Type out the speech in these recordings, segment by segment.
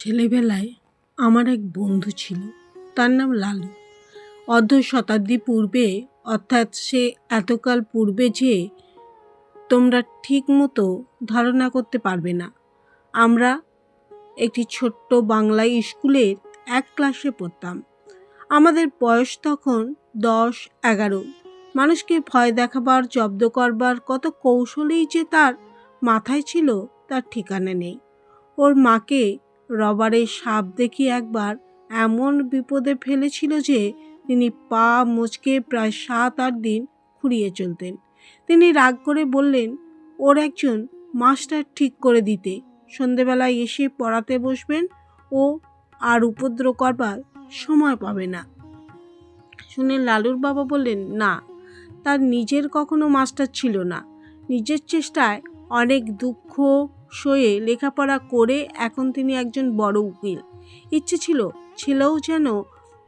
ছেলেবেলায় আমার এক বন্ধু ছিল, তার নাম লালু। অর্ধ শতাব্দী পূর্বে, অর্থাৎ সে এতকাল পূর্বে যে, তোমরা ঠিক মতো ধারণা করতে পারবে না। আমরা একটি ছোট্ট বাংলা স্কুলের এক ক্লাসে পড়তাম। আমাদের বয়স তখন দশ, এগারো। মানুষকে ভয় দেখাবার, জব্দ করবার কত কৌশলেই যে তার মাথায় ছিল, তার ঠিকানা নেই। ওর মাকে রবারের সাপ দেখি একবার এমন বিপদে ফেলেছিল যে তিনি পা মুচকে প্রায় সাত আট দিন খুঁড়িয়ে চলতেন। তিনি রাগ করে বললেন, ওর একজন মাস্টার ঠিক করে দিতে। সন্ধেবেলায় এসে পড়াতে বসবেন, ও আর উপদ্র করবার সময় পাবে না। শুনে লালুর বাবা বললেন, না, তার নিজের কখনো মাস্টার ছিল না। নিজের চেষ্টায় অনেক দুঃখ সয়ে লেখাপড়া করে এখন তিনি একজন বড় উকিল। ইচ্ছে ছিল, ছেলেও যেন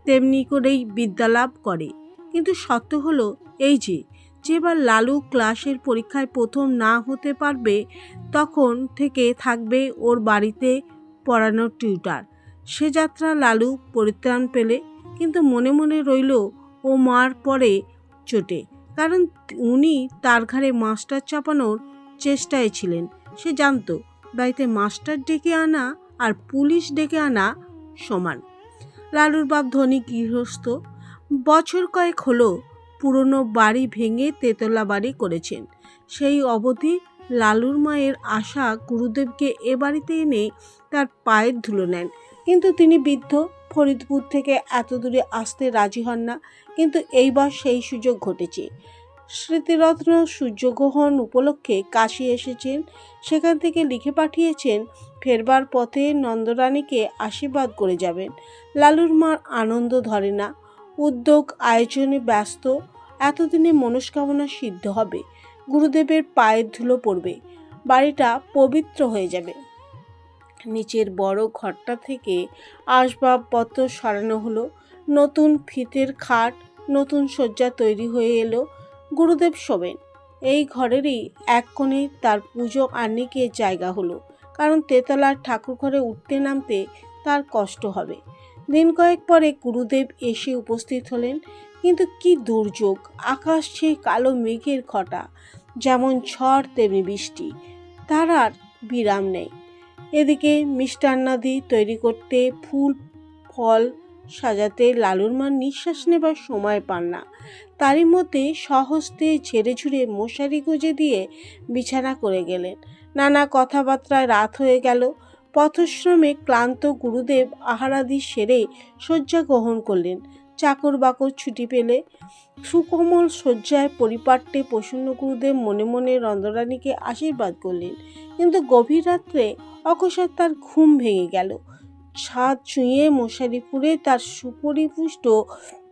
তেমনি করেই বিদ্যালাভ করে। কিন্তু সত্য হলো এই যে, যেবার লালু ক্লাসের পরীক্ষায় প্রথম না হতে পারবে, তখন থেকে থাকবে ওর বাড়িতে পড়ানোর টিউটার। সে যাত্রা লালু পরিত্রাণ পেলে, কিন্তু মনে মনে রইল ও মার পরে চোটে। কারণ উনি তার ঘাড়ে মাস্টার চাপানোর চেষ্টায় ছিলেন। সে জানতো বাড়িতে মাস্টার ডেকে আনা আর পুলিশ ডেকে আনা সমান। লালুর বাপ ধনী গৃহস্থ। বছর কয়েক হলো পুরনো বাড়ি ভেঙে তেতলা বাড়ি করেছেন। সেই অবধি লালুর মায়ের আশা গুরুদেবকে এ বাড়িতে এনে তার পায়ের ধুলো নেন। কিন্তু তিনি বৃদ্ধ, ফরিদপুর থেকে এত দূরে আসতে রাজি হন না। কিন্তু এইবার সেই সুযোগ ঘটেছে। স্মৃতিরত্ন সূর্যগ্রহণ উপলক্ষে কাশি এসেছেন। সেখান থেকে লিখে পাঠিয়েছেন, ফেরবার পথে নন্দরানীকে আশীর্বাদ করে যাবেন। লালুর মার আনন্দ ধরে না। উদ্যোগ, আয়োজনে ব্যস্ত। এতদিনে মনস্কামনা সিদ্ধ হবে। গুরুদেবের পায়ের ধুলো পড়বে। বাড়িটা পবিত্র হয়ে যাবে। নিচের বড় ঘরটা থেকে আসবাবপত্র সরানো হলো। নতুন ফিতের খাট, নতুন শয্যা তৈরি হয়ে এলো। গুরুদেব শোবেন। এই ঘরেরই এক কোণে তার পুজো আহ্নিকের জায়গা হলো, কারণ তেতলার ঠাকুর ঘরে উঠতে নামতে তার কষ্ট হবে। দিন কয়েক পরে গুরুদেব এসে উপস্থিত হলেন, কিন্তু কি দুর্যোগ, আকাশ সেই কালো মেঘের ঘটা, যেমন ঝড় তেমনি বৃষ্টি, তার আর বিরাম নেই। এদিকে মিষ্টান্নাদি তৈরি করতে ফুল, ফল সাজাতে লালুর মা নিঃশ্বাস নেবার সময় পান না। তারই মধ্যে সহস্তে ঝেড়ে ঝুড়ে মশারি গুঁজে দিয়ে বিছানা করে গেলেন। নানা কথাবার্তায় রাত হয়ে গেল। পথশ্রমে ক্লান্ত গুরুদেব আহারাদি সেরে শয্যা গ্রহণ করলেন। চাকর বাকর ছুটি পেলে সুকোমল শয্যায় পরিপাট্যে প্রসন্ন গুরুদেব মনে মনে রন্দরানীকে আশীর্বাদ করলেন। কিন্তু গভীর রাত্রে অকস্মাৎ তার ঘুম ভেঙে গেল। ছাদ চুঁয়ে মশারি পুড়ে তার সুপরিপুষ্ট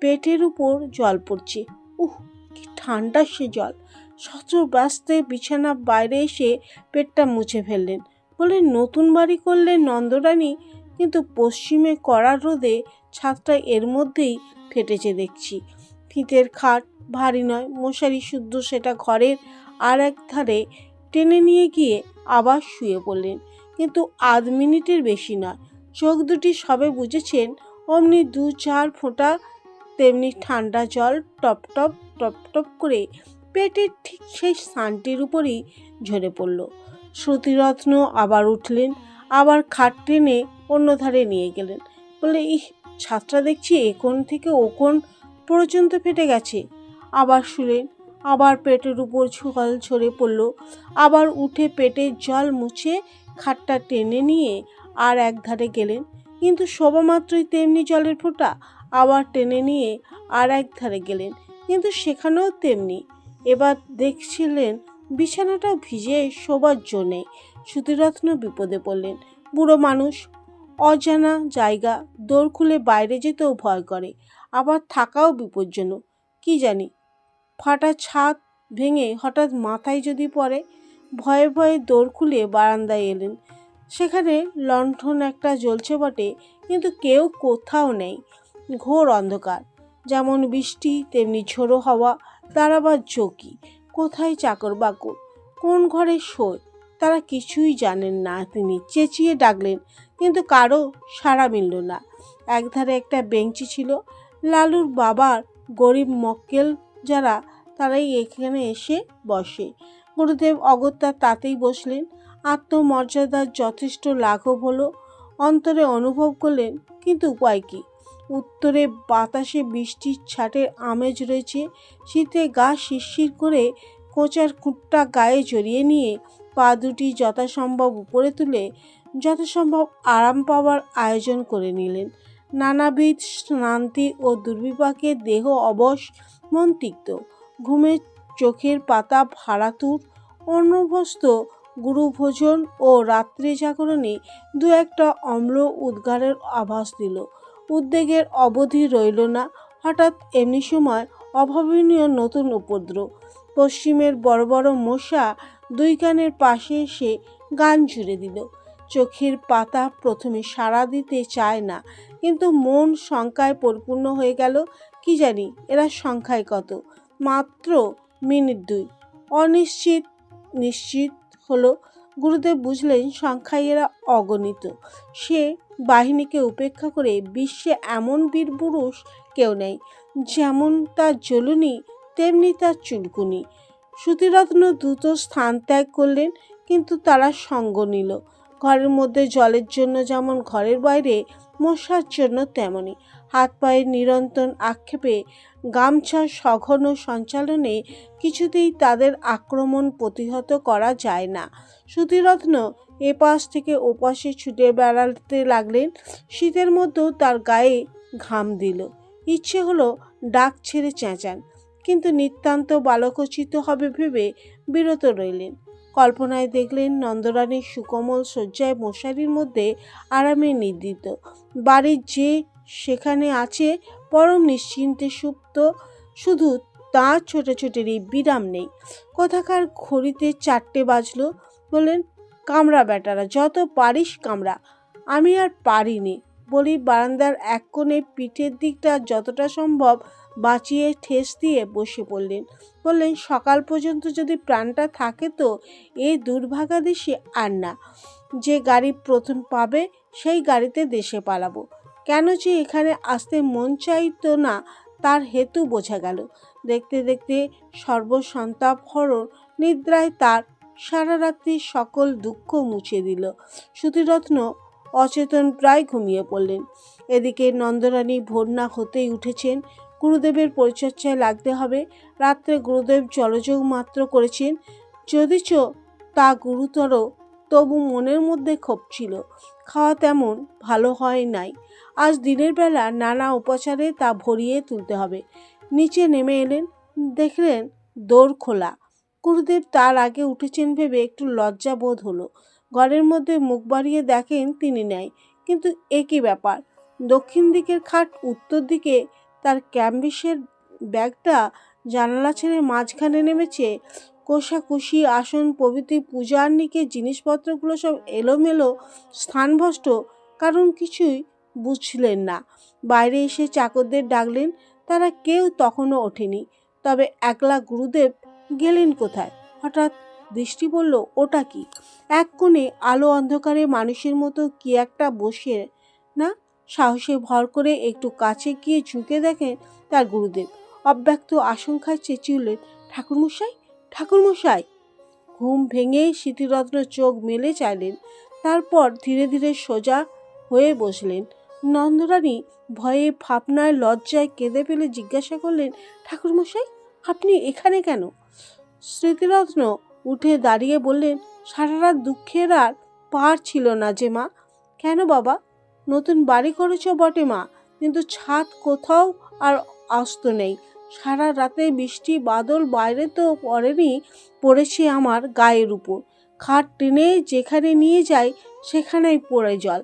পেটের উপর জল পড়ছে। উহ, কি ঠান্ডা সে জল। শত ব্যস্তে বিছানা বাইরে এসে পেটটা মুছে ফেললেন। বলে, নতুন বাড়ি করলেন নন্দরানী, কিন্তু পশ্চিমে কড়া রোদে ছাদটা এর মধ্যেই ফেটেছে দেখছি। ফিতের খাট ভারী নয়, মশারি শুদ্ধ সেটা ঘরের আর এক ধারে টেনে নিয়ে গিয়ে আবার শুয়ে পড়লেন। কিন্তু আধ মিনিটের বেশি নয় চোখ দুটি সবে বুঝেছেন অমনি দু চার ফোঁটা তেমনি ঠান্ডা জল টপ টপ টপ টপ করে পেটের ঠিক সেই স্থানটির উপরই ঝরে পড়ল। শ্রুতিরত্ন আবার উঠলেন, আবার খাট টেনে অন্য ধারে নিয়ে গেলেন। বলে, ইহ ছাদটা দেখছি একোণ থেকে ওকোণ পর্যন্ত ফেটে গেছে। আবার শুলেন, আবার পেটের উপর ছুকাল ছড়ে পড়ল, আবার উঠে পেটের জল মুছে খাটটা টেনে নিয়ে আর এক ধারে গেলেন। কিন্তু শোভামাত্রই তেমনি জলের ফোঁটা, আবার টেনে নিয়ে আর এক ধারে গেলেন। কিন্তু সেখানেও তেমনি। এবার দেখছিলেন বিছানাটা ভিজে শোবার জন্যে সুতিরত্ন বিপদে পড়লেন। বুড়ো মানুষ অজানা জায়গা দৌড় খুলে বাইরে যেতেও ভয় করে, আবার থাকাও বিপজ্জনক। কি জানি, ফাটা ছাদ ভেঙে হঠাৎ মাথায় যদি পড়ে, ভয়ে ভয়ে দৌড় খুলে বারান্দায় এলেন। সেখানে লণ্ঠন একটা জ্বলছে বটে, কিন্তু কেউ কোথাও নেই। ঘোর অন্ধকার। যেমন বৃষ্টি, তেমনি ঝোড়ো হাওয়া, তার আবার চকি কোথায় চাকর বাকর কোন ঘরে শোয়? তারা কিছুই জানেন না। তিনি চেঁচিয়ে ডাকলেন, কিন্তু কারও সাড়া মিলল না। একধারে একটা বেঞ্চি ছিল। লালুর বাবার গরিব মক্কেল যারা, তারাই এখানে এসে বসে। গুরুদেব অগত্যা তাতেই বসলেন। আত্মমর্যাদার যথেষ্ট লাঘব হলো। অন্তরে অনুভব করলেন, কিন্তু উপায় কী? উত্তরে বাতাসে বৃষ্টির ছাটের আমেজ রয়েছে। শীতে গা শিরশির করে কোচার খুঁটটা গায়ে জড়িয়ে নিয়ে পা দুটি যথাসম্ভব উপরে তুলে যথাসম্ভব আরাম পাওয়ার আয়োজন করে নিলেন। নানাবিধ শ্রান্তি ও দুর্বিপাকে দেহ অবশ, মন তিক্ত। ঘুমে চোখের পাতা ভাড়াতুর অন্নভস্ত গুরুভোজন ও রাত্রি জাগরণে দু একটা অম্ল উদ্গারের আভাস দিল। উদ্বেগের অবধি রইল না। হঠাৎ এমনি সময় অভাবনীয় নতুন উপদ্রব। পশ্চিমের বড় বড় মশা দুই কানের পাশে এসে গান জুড়ে দিল। চোখের পাতা প্রথমে সাড়া দিতে চায় না, কিন্তু মন শঙ্কায় পরিপূর্ণ হয়ে গেল, কি জানি এরা সংখ্যায় কত। মাত্র মিনিট দুই। অনিশ্চিত, নিশ্চিত হলো গুরুদেব বুঝলেন সংখ্যায় এরা অগণিত। সে বাহিনীকে উপেক্ষা করে বিশ্বে এমন বীর পুরুষ কেউ নেই, যেমন তার জ্বলুনি, তেমনি তার চুলকুনি। শ্রুতিরত্ন দ্রুত স্থান ত্যাগ করলেন, কিন্তু তারা সঙ্গ নিল। ঘরের মধ্যে জলের জন্য যেমন ঘরের বাইরে, মশার জন্য তেমনই। হাত পায়ের নিরন্তর আক্ষেপে গামছা সঘন সঞ্চালনে কিছুতেই তাদের আক্রমণ প্রতিহত করা যায় না। শ্রুতিরত্ন এপাশ থেকে ওপাশে ছুটে বেড়াতে লাগলেন। শীতের মধ্যেও তার গায়ে ঘাম দিল। ইচ্ছে হলো ডাক ছেড়ে চেঁচান। কিন্তু নিতান্ত বালকোচিত হবে ভেবে বিরত রইলেন। কল্পনায় দেখলেন নন্দরানীর সুকোমল শয্যায় মশারির মধ্যে আরামে নিদ্রিত। বাড়ির যে সেখানে আছে, পরম নিশ্চিন্তে সুপ্ত, শুধু তাঁর ছোটাছুটিরই বিরাম নেই। কোথাকার ঘড়িতে চারটে বাজলো, বললেন, কামড়া বেটারা যত পারিস কামড়া। আমি আর পারিনি। বলি, বারান্দার এক কোণে পিঠের দিকটা যতটা সম্ভব বাঁচিয়ে ঠেস দিয়ে বসে পড়লেন। বললেন, সকাল পর্যন্ত যদি প্রাণটা থাকে তো এই দুর্ভাগা দেশে আর না। যে গাড়ি প্রথম পাবে, সেই গাড়িতে দেশে পালাবো। কেন যে এখানে আসতে মন চাইতো না, তার হেতু বোঝা গেল। দেখতে দেখতে সর্বসন্তাপ হরণ নিদ্রায় তার সারা রাত্রি সকল দুঃখ মুছে দিল। শ্রুতিরত্ন অচেতন প্রায় ঘুমিয়ে পড়লেন। এদিকে নন্দরানী ভোর না হতেই উঠেছেন। গুরুদেবের পরিচর্যায় লাগতে হবে। রাত্রে গুরুদেব জলযোগ মাত্র করেছেন। যদিচ তা গুরুতর, তবু মনের মধ্যে ক্ষোভ ছিল। খাওয়া তেমন ভালো হয় নাই। আজ দিনের বেলা নানা উপচারে তা ভরিয়ে তুলতে হবে। নিচে নেমে এলেন, দেখলেন দৌড় খোলা। গুরুদেব তার আগে উঠেছেন ভেবে একটু লজ্জা বোধ হলো। ঘরের মধ্যে মুখ বাড়িয়ে দেখেন তিনি নেয় কিন্তু একই ব্যাপার? দক্ষিণ দিকের খাট উত্তর দিকে তার ক্যাম্বিসের ব্যাগটা জানালা ছেড়ে মাঝখানে নেমেছে। কোষাকুষি আসন, প্রভৃতি পূজার নিকে জিনিসপত্রগুলো সব এলোমেলো, স্থানভ্রষ্ট, কারণ কিছুই বুঝলেন না। বাইরে এসে চাকরদের ডাকলেন, তারা কেউ তখনও ওঠেনি। তবে একলা গুরুদেব গেলেন কোথায়? হঠাৎ দৃষ্টি বলল ওটা কি? এক কোণে আলো অন্ধকারে মানুষের মতো কি একটা বসে না সাহসে ভর করে একটু কাছে গিয়ে ঝুঁকে দেখেন তার গুরুদেব। অব্যক্ত আশঙ্কায় চেঁচিয়ে উঠলেন, ঠাকুরমশাই ঠাকুরমশাই! ঘুম ভেঙে স্মৃতিরত্ন চোখ মেলে চাইলেন, তারপর ধীরে ধীরে সোজা হয়ে বসলেন। নন্দরানী ভয়ে ভাবনায় লজ্জায় কেঁদে ফেলে জিজ্ঞাসা করলেন, ঠাকুরমশাই, আপনি এখানে কেন? স্মৃতিরত্ন উঠে দাঁড়িয়ে বললেন, সারা রাত দুঃখের আর পার ছিল না যে মা। কেন বাবা? নতুন বাড়ি করেছ বটে মা, কিন্তু ছাদ কোথাও আর আস্ত নেই। সারা রাতে বৃষ্টি, বাদল বাইরে তো পড়েনি, পড়েছে আমার গায়ের উপর। খাট টেনে যেখানে নিয়ে যাই, সেখানেই পড়ে জল।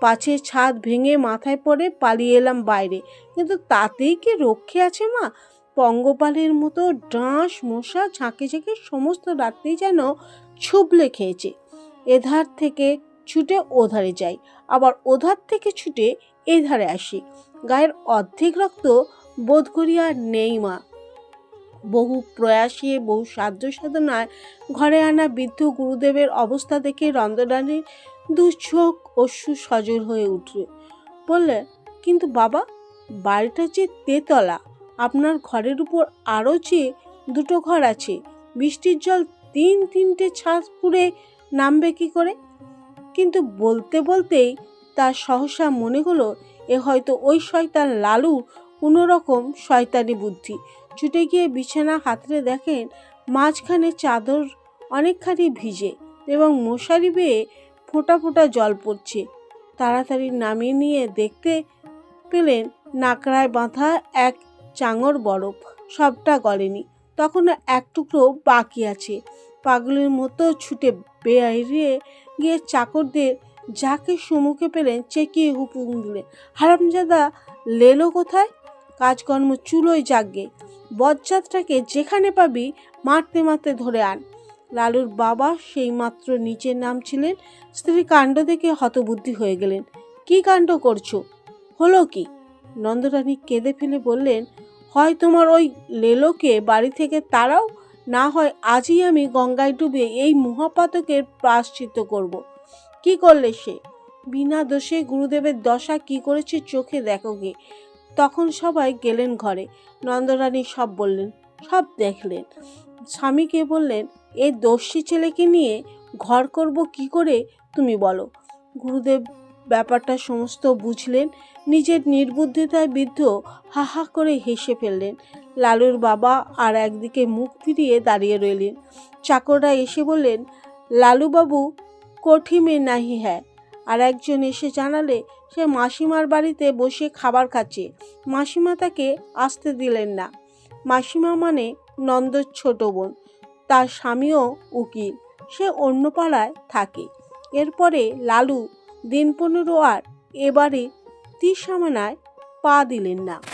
পাছে ছাদ ভেঙে মাথায় পড়ে পালিয়ে এলাম বাইরে। কিন্তু তাতেই কি রক্ষে আছে মা? পঙ্গপালের মতো ডাঁশ মশা ঝাঁকে ঝাঁকে সমস্ত রাত্রি যেন ছুবলে খেয়েছে। এধার থেকে ছুটে ওধারে যাই। আবার ওধার থেকে ছুটে এধারে আসি। গায়ের অর্ধেক রক্ত বোধ করিয়া নেই মা। বহু প্রয়াসে, বহু সাধ্য সাধনায় ঘরে আনা বৃদ্ধ গুরুদেবের অবস্থা দেখে রন্দরানীর দু চোখ অশ্রু সজল হয়ে উঠল। বললে, কিন্তু বাবা, বাড়িটা যে তেতলা, আপনার ঘরের উপর আরও যে দুটো ঘর আছে, বৃষ্টির জল তিন তিনটে ছাদ পুড়ে নামবে কি করে? কিন্তু বলতে বলতেই তার সহসা মনে হলো এ হয়তো ওই শয়তান লালু কোনো রকম শয়তানি বুদ্ধি। ছুটে গিয়ে বিছানা হাতড়ে দেখেন মাঝখানে চাদর অনেকখানি ভিজে এবং মশারি বেয়ে ফোঁটা ফোঁটা জল পড়ছে। তাড়াতাড়ি নামিয়ে নিয়ে দেখতে পেলেন নাকড়ায় বাঁধা এক চাঙর বরফ। সবটা গলেনি। তখনও এক টুকরো বাকি আছে। পাগলের মতো ছুটে বেরিয়ে গিয়ে চাকরদের যাকে সম্মুখে পেলেন চেকিয়ে হুকুম দিলেন। হারামজাদা লেলো কোথায়? কাজকর্ম চুলোয় জাগে। বজ্জাতটাকে যেখানে পাবি, মারতে মারতে ধরে আন। লালুর বাবা সেই মাত্র নিচে নামছিলেন স্ত্রী কাণ্ড দেখে হতবুদ্ধি হয়ে গেলেন। কি কাণ্ড করছ? হলো কি? নন্দরানী কেঁদে ফেলে বললেন, হয় তোমার ওই লেলোকে বাড়ি থেকে তারাও না হয় আজই আমি গঙ্গায় ডুবে এই মহাপাতকের প্রাশ্চিত করব। কি করলে সে? বিনা দোষে গুরুদেবের দশা কি করেছে চোখে দেখো গে। তখন সবাই গেলেন ঘরে। নন্দরানী সব বললেন, সব দেখলেন। স্বামীকে বললেন এই দস্যি ছেলেকে নিয়ে ঘর করব কি করে তুমি বলো। গুরুদেব ব্যাপারটা সমস্ত বুঝলেন। নিজের নির্বুদ্ধিতায় বিদ্ধ হা হা করে হেসে ফেললেন। লালুর বাবা আর একদিকে মুখ ফিরিয়ে দাঁড়িয়ে রইলেন। চাকররা এসে বললেন, লালুবাবু কোঠি মে নাহি হ্যাঁ আর একজন এসে জানালে, সে মাসিমার বাড়িতে বসে খাবার খাচ্ছে। মাসিমা তাকে আসতে দিলেন না। মাসিমা মানে নন্দর ছোট বোন। তার স্বামীও উকিল। সে অন্য পাড়ায় থাকে। এরপরে লালু দিন পনেরো আর এবারে তীর সামনায় পা দিলেন না।